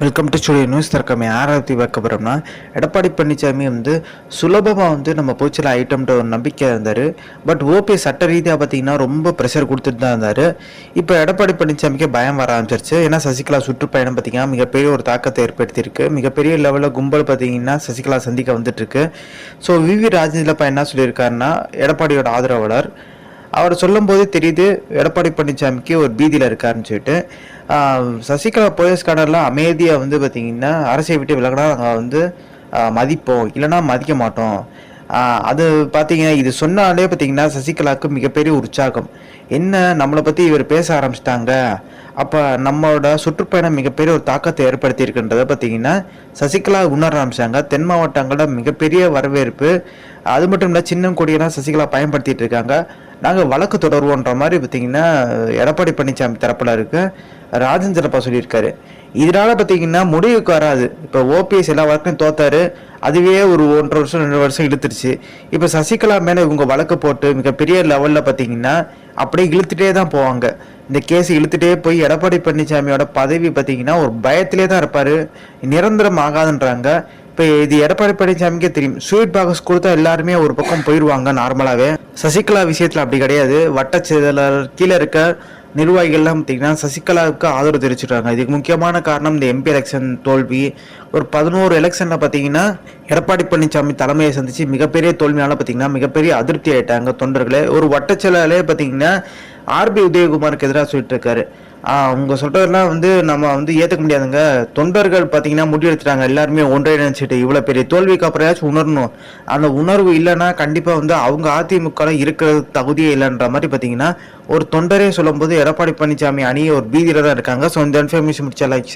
Welcome to studio news தற்கமே ஆராய்ச்சி பார்க்க போகிறோம்னா எடப்பாடி பழனிசாமி வந்து சுலபமாக வந்து நம்ம போச்சில் ஐட்டம்ன்ற ஒரு நம்பிக்கை இருந்தார். பட் ஓபிஎஸ் சட்ட ரீதியாக பார்த்தீங்கன்னா ரொம்ப ப்ரெஷர் கொடுத்துட்டு தான் இருந்தார். இப்போ எடப்பாடி பழனிசாமிக்கு பயம் வர ஆரம்பிச்சிருச்சு. ஏன்னா சசிகலா சுற்றுப்பயணம் பார்த்தீங்கன்னா மிகப்பெரிய ஒரு தாக்கத்தை ஏற்படுத்தியிருக்கு. மிகப்பெரிய லெவலில் கும்பல் பார்த்தீங்கன்னா சசிகலா சந்திக்க வந்துட்டுருக்கு ஸோ விவி ராஜேந்திரப்பா என்ன சொல்லியிருக்காருன்னா எடப்பாடியோட ஆதரவாளர் அவர் சொல்லும்போது தெரியுது எடப்பாடி பழனிசாமிக்கு ஒரு பீதியில் இருக்காருன்னு சொல்லிட்டு. சசிகலா போயஸ் கார்டெல்லாம் அமைதியாக வந்து பார்த்தீங்கன்னா அரசை விட்டு விலகினா நாங்கள் வந்து மதிப்போம் இல்லைன்னா மதிக்க மாட்டோம். அது பார்த்தீங்கன்னா இது சொன்னாலே பார்த்தீங்கன்னா சசிகலாவுக்கு மிகப்பெரிய உற்சாகம். என்ன நம்மளை பற்றி இவர் பேச ஆரம்பிச்சிட்டாங்க. அப்போ நம்மளோட சுற்றுப்பயணம் மிகப்பெரிய ஒரு தாக்கத்தை ஏற்படுத்தியிருக்குன்றதை பார்த்தீங்கன்னா சசிகலா உணர ஆரம்பிச்சாங்க. தென் மாவட்டங்களோட மிகப்பெரிய வரவேற்பு. அது மட்டும் இல்லை சின்னம் கொடியெல்லாம் சசிகலா பயன்படுத்திட்டு இருக்காங்க. நாங்கள் வழக்கு தொடர்வோன்ற மாதிரி பார்த்தீங்கன்னா எடப்பாடி பழனிசாமி தரப்பில் இருக்கு. ராஜேந்திரப்பா சொல்லியிருக்காரு. இதனால பார்த்தீங்கன்னா முடிவுக்கு வராது. இப்போ ஓபிஎஸ் எல்லா வழக்கையும் தோத்தாரு. அதுவே ஒரு ஒன்றரை வருஷம் ரெண்டு வருஷம் இழுத்துருச்சு. இப்போ சசிகலா மேலே இவங்க வழக்கு போட்டு மிகப்பெரிய லெவலில் பார்த்தீங்கன்னா அப்படியே இழுத்துட்டே தான் போவாங்க. இந்த கேஸ் இழுத்துட்டே போய் எடப்பாடி பழனிசாமியோட பதவி பார்த்தீங்கன்னா ஒரு பயத்திலே தான் இருப்பார். நிரந்தரம் ஆகாதுன்றாங்க. இப்போ இது எடப்பாடி பழனிசாமிக்கே தெரியும். ஸ்வீட் பாக்ஸ் கொடுத்தா எல்லாருமே ஒரு பக்கம் போயிடுவாங்க நார்மலாகவே சசிகலா விஷயத்தில் அப்படி கிடையாது. வட்டச்செயலர் கீழே இருக்க நிர்வாகிகள்லாம் பார்த்தீங்கன்னா சசிகலாவுக்கு ஆதரவு தெரிவிச்சிருக்காங்க. இதுக்கு முக்கியமான காரணம் இந்த எம்பி எலெக்ஷன் தோல்வி. ஒரு பதினோரு எலெக்ஷனில் பார்த்தீங்கன்னா எடப்பாடி பழனிசாமி தலைமையை சந்திச்சு மிகப்பெரிய தோல்வியால் பார்த்தீங்கன்னா மிகப்பெரிய அதிருப்தி ஆகிட்டாங்க தொண்டர்களே. ஒரு வட்டச்செயலாளே பார்த்தீங்கன்னா ஆர்பி உதயகுமாருக்கு எதிராக சொல்லிட்டு இருக்காரு அவங்க சொல்றதெல்லாம் வந்து நம்ம வந்து ஏத்துக்க முடியாதுங்க. தொண்டர்கள் பாத்தீங்கன்னா முடிவெடுத்துட்டாங்க. எல்லாருமே ஒன்றிணைச்சிட்டு இவ்வளவு பெரிய தோல்விக்கு அப்புறம் உணரணும். அந்த உணர்வு இல்லைன்னா கண்டிப்பா வந்து அவங்க அதிமுக இருக்கிறது தகுதியே இல்லைன்ற மாதிரி பாத்தீங்கன்னா ஒரு தொண்டரே சொல்லும்போது எடப்பாடி பழனிசாமி அணி ஒரு பீதியில தான் இருக்காங்க. ஸோ இந்த இன்ஃபர்மேஷன் முடிச்சா லைக்